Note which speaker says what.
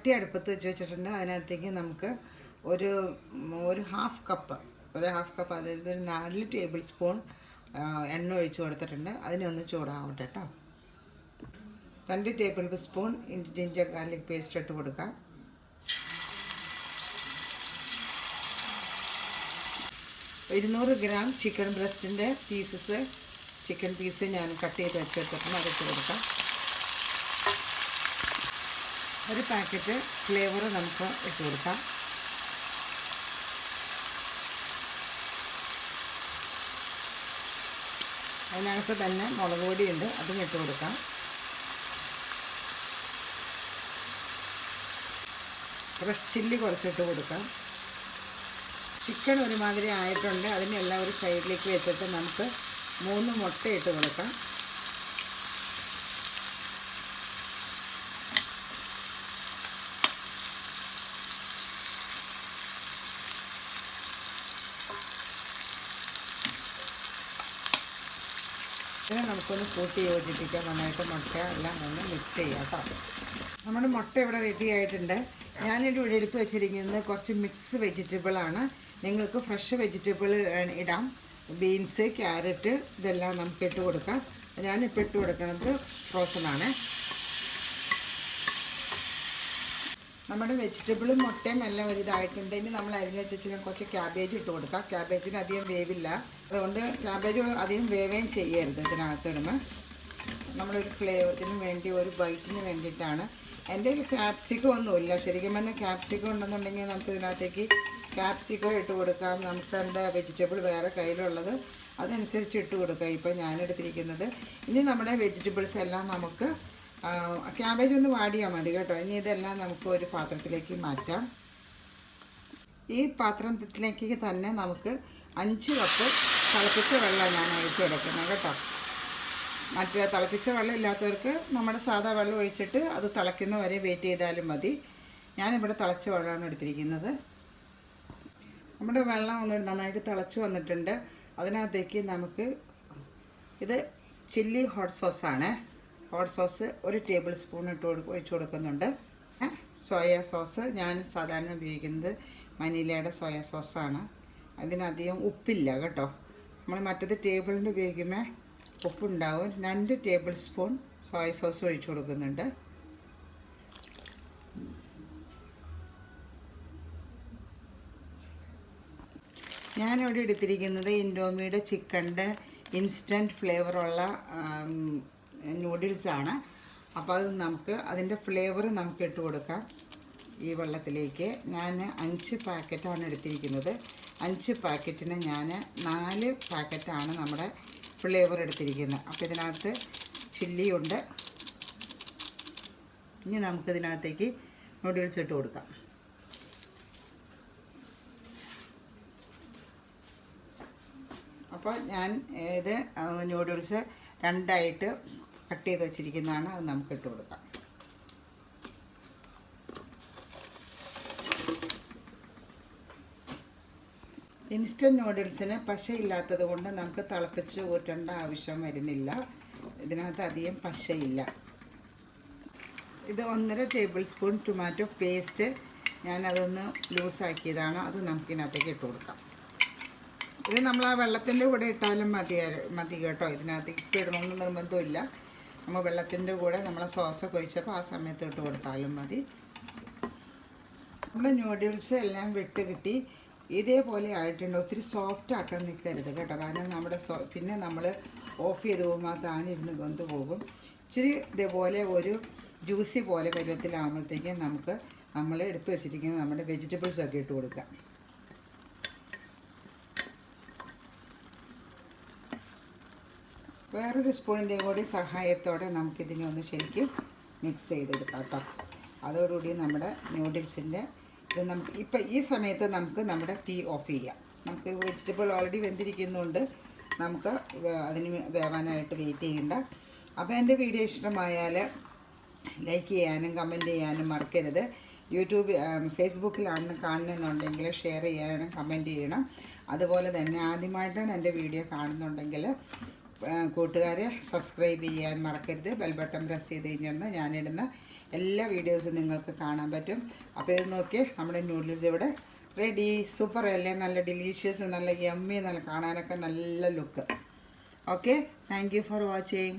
Speaker 1: ചട്ടി അടുപ്പത്ത് വെച്ച് വെച്ചിട്ടുണ്ട്. അതിനകത്തേക്ക് നമുക്ക് ഒരു ഒരു ഹാഫ് കപ്പ് ഒരു ഹാഫ് കപ്പ് അതായത് ഒരു നാല് ടേബിൾ സ്പൂൺ എണ്ണ ഒഴിച്ച് കൊടുത്തിട്ടുണ്ട്. അതിനെ ഒന്ന് ചൂടാവട്ടെ കേട്ടോ രണ്ട് table spoon ginger garlic paste ഇട്ട് കൊടുക്കാം. ഇരുന്നൂറ് ഗ്രാം ചിക്കൻ ബ്രസ്റ്റിന്റെ പീസസ് ചിക്കൻ പീസ് ഞാൻ കട്ട് ചെയ്ത് വെച്ചെടുത്തിട്ടുണ്ട് അതിട്ട് കൊടുക്കാം. ഒരു പാക്കറ്റ് ഫ്ലേവർ നമുക്ക് ഇട്ട് കൊടുക്കാം. അതിനകത്ത് തന്നെ മുളക് പൊടിയുണ്ട് അതും ഇട്ട് കൊടുക്കാം. ഫ്രഷ് ചില്ലി കുറച്ചിട്ട് കൊടുക്കാം. ചിക്കൻ ഒരുമാതിരി ആയിട്ടുണ്ട്. അതിനെല്ലാം ഒരു സൈഡിലേക്ക് വെച്ചിട്ട് നമുക്ക് മൂന്ന് മുട്ട ഇട്ട് കൊടുക്കാം. ഇതിനെ നമുക്കൊന്ന് കൂട്ടി യോജിപ്പിക്കാം. നന്നായിട്ട് മുട്ട എല്ലാം ഒന്ന് മിക്സ് ചെയ്യാം കേട്ടോ. നമ്മുടെ മുട്ട ഇവിടെ റെഡി ആയിട്ടുണ്ട്. ഞാനിവിടെ ഇവിടെ എടുത്ത് വെച്ചിരിക്കുന്നത് കുറച്ച് മിക്സ് വെജിറ്റബിളാണ് നിങ്ങൾക്ക് ഫ്രഷ് വെജിറ്റബിൾ ഇടാം. ബീൻസ് ക്യാരറ്റ് ഇതെല്ലാം നമുക്ക് ഇട്ട് കൊടുക്കാം. ഞാനിപ്പോൾ ഇട്ട് കൊടുക്കുന്നത് ഫ്രോസൺ ആണ്. നമ്മുടെ വെജിറ്റബിളും മുട്ടയും എല്ലാം ഒരു ഇനി നമ്മൾ അരിഞ്ഞ് വെച്ചിട്ട് കുറച്ച് ക്യാബേജ് ഇട്ട് കൊടുക്കാം. ക്യാബേജിന് അധികം വേവില്ല. അതുകൊണ്ട് ക്യാബേജ് അധികം വേവേം ചെയ്യരുത് ഇതിനകത്ത് ഇടുമ്പോൾ നമ്മളൊരു ഫ്ലേവറിന് വേണ്ടി ഒരു ബൈറ്റിന് വേണ്ടിയിട്ടാണ്. എന്റെ ഒരു ക്യാപ്സിക്കം ഒന്നുമില്ല. ശരിക്കും പറഞ്ഞാൽ ക്യാപ്സിക്കം ഉണ്ടെന്നുണ്ടെങ്കിൽ നമുക്ക് ഇതിനകത്തേക്ക് ക്യാപ്സിക്കം ഇട്ട് കൊടുക്കാം. നമുക്ക് എന്താ വെജിറ്റബിൾ വേറെ കയ്യിലുള്ളത് അതനുസരിച്ച് ഇട്ട് കൊടുക്കാം. ഇപ്പോൾ ഞാനെടുത്തിരിക്കുന്നത്. ഇനി നമ്മുടെ വെജിറ്റബിൾസ് എല്ലാം നമുക്ക് ക്യാബേജ് ഒന്ന് വാടിയാൽ മതി കേട്ടോ. ഇനി ഇതെല്ലാം നമുക്ക് ഒരു പാത്രത്തിലേക്ക് മാറ്റാം. ഈ പാത്രത്തിലേക്ക് തന്നെ നമുക്ക് അഞ്ച് കപ്പ് തിളപ്പിച്ച വെള്ളം ഞാൻ ഒഴിച്ച് എടുക്കുന്നത് കേട്ടോ. മറ്റേ തിളപ്പിച്ച വെള്ളം ഇല്ലാത്തവർക്ക് നമ്മുടെ സാധാ വെള്ളം ഒഴിച്ചിട്ട് അത് തിളയ്ക്കുന്ന വരെ വെയിറ്റ് ചെയ്താലും മതി. ഞാനിവിടെ തിളച്ച വെള്ളമാണ് എടുത്തിരിക്കുന്നത്. നമ്മുടെ വെള്ളം ഒന്ന് നന്നായിട്ട് തിളച്ച് വന്നിട്ടുണ്ട്. അതിനകത്തേക്ക് നമുക്ക് ഇത് ചില്ലി ഹോട്ട് സോസാണ് ഹോട്ട് സോസ് ഒരു ടേബിൾ സ്പൂൺ ഇട്ട് ഒഴിച്ച് കൊടുക്കുന്നുണ്ട്. സോയ സോസ് ഞാൻ സാധാരണ ഉപയോഗിക്കുന്നത് മനിലയുടെ സോയ സോസാണ് അതിനധികം ഉപ്പില്ല കേട്ടോ. നമ്മൾ മറ്റത് ടേബിളിന്റെ ഉപയോഗിക്കുമ്പോൾ ഉപ്പുണ്ടാവും. രണ്ട് ടേബിൾ സ്പൂൺ സോയ സോസ് ഒഴിച്ചു കൊടുക്കുന്നുണ്ട്. ഞാനിവിടെ എടുത്തിരിക്കുന്നത് ഇൻഡോമിയുടെ ചിക്കന്റെ ഇൻസ്റ്റന്റ് ഫ്ലേവറുള്ള നൂഡിൽസാണ്. അപ്പോൾ അത് നമുക്ക് അതിന്റെ ഫ്ലേവർ നമുക്ക് ഇട്ട് കൊടുക്കാം ഈ വെള്ളത്തിലേക്ക്. ഞാൻ അഞ്ച് പാക്കറ്റാണ് എടുത്തിരിക്കുന്നത്. അഞ്ച് പാക്കറ്റിന് ഞാൻ നാല് പാക്കറ്റാണ് നമ്മുടെ ഫ്ലേവർ എടുത്തിരിക്കുന്നത്. അപ്പോൾ ഇതിനകത്ത് ചില്ലിയുണ്ട്. ഇനി നമുക്കിതിനകത്തേക്ക് നൂഡിൽസ് ഇട്ട് കൊടുക്കാം. അപ്പോൾ ഞാൻ ഇത് നൂഡിൽസ് രണ്ടായിട്ട് കട്ട് ചെയ്ത് വെച്ചിരിക്കുന്നതാണ്. അത് നമുക്ക് ഇട്ട് കൊടുക്കാം. ഇൻസ്റ്റന്റ് നൂഡിൽസിന് പശയില്ലാത്തത് കൊണ്ട് നമുക്ക് തിളപ്പിച്ച് ഊറ്റേണ്ട ആവശ്യം വരുന്നില്ല. ഇതിനകത്ത് അധികം പശയില്ല. ഇത് ഒന്നര ടേബിൾ സ്പൂൺ ടൊമാറ്റോ പേസ്റ്റ് ഞാനതൊന്ന് ലൂസാക്കിയതാണ്. അത് നമുക്കിതിനകത്തേക്ക് ഇട്ട് കൊടുക്കാം. ഇത് നമ്മൾ ആ വെള്ളത്തിന്റെ കൂടെ ഇട്ടാലും മതി മതി കേട്ടോ. ഇതിനകത്തേക്ക് ഇപ്പം ഇടണമെന്ന് നിർബന്ധമില്ല. നമ്മൾ വെള്ളത്തിന്റെ കൂടെ നമ്മളെ സോസ് ഒഴിച്ചപ്പോൾ ആ സമയത്ത് ഇട്ട് കൊടുത്താലും മതി. നമ്മുടെ ന്യൂഡിൽസ് എല്ലാം വിട്ട് കിട്ടി. ഇതേപോലെ ആയിട്ടുണ്ട്. ഒത്തിരി സോഫ്റ്റ് ആക്കാൻ നിൽക്കരുത് കേട്ടോ. കാരണം നമ്മുടെ സോ പിന്നെ നമ്മൾ ഓഫ് ചെയ്ത് പോകുമ്പോൾ താനിരുന്ന് വെന്ത് പോകും. ഇച്ചിരി ഇതേപോലെ ഒരു ജ്യൂസി പോലെ പരുവത്തിലാകുമ്പോഴത്തേക്കും നമുക്ക് നമ്മൾ എടുത്തു വെച്ചിരിക്കുന്ന നമ്മുടെ വെജിറ്റബിൾസൊക്കെ ഇട്ട് കൊടുക്കാം. വേറൊരു സ്പൂണിന്റെ കൂടി സഹായത്തോടെ നമുക്കിതിനെ ഒന്ന് ശരിക്കും മിക്സ് ചെയ്തെടുക്കാം കേട്ടോ അതോടുകൂടി നമ്മുടെ നൂഡിൽസിന്റെ ഇത് നമുക്ക് ഇപ്പം ഈ സമയത്ത് നമുക്ക് നമ്മുടെ തീ ഓഫ് ചെയ്യാം. നമുക്ക് വെജിറ്റബിൾ ഓൾറെഡി വെന്തിരിക്കുന്നുണ്ട്. നമുക്ക് അതിന് വേവാനായിട്ട് വെയിറ്റ് ചെയ്യണ്ട. അപ്പോൾ എന്റെ വീഡിയോ ഇഷ്ടമായാൽ ലൈക്ക് ചെയ്യാനും കമന്റ് ചെയ്യാനും മറക്കരുത്. യൂട്യൂബ് ഫേസ്ബുക്കിലാണ് കാണുന്നുണ്ടെങ്കിൽ ഷെയർ ചെയ്യാനും കമന്റ് ചെയ്യണം. അതുപോലെ തന്നെ ആദ്യമായിട്ടാണ് എന്റെ വീഡിയോ കാണുന്നുണ്ടെങ്കിൽ കൂട്ടുകാരെ സബ്സ്ക്രൈബ് ചെയ്യാൻ മറക്കരുത്. ബെൽ ബട്ടൺ പ്രസ് ചെയ്ത് കഴിഞ്ഞാൽ ഞാനിടുന്ന എല്ലാ വീഡിയോസും നിങ്ങൾക്ക് കാണാൻ പറ്റും. അപ്പോൾ ഇത് നോക്കിയേ നമ്മുടെ നൂഡിൽസ് ഇവിടെ റെഡി സൂപ്പർ അല്ലേ? നല്ല ഡിലീഷ്യസ് നല്ല യമ്മി നല്ല കാണാനൊക്കെ നല്ല look okay thank for watching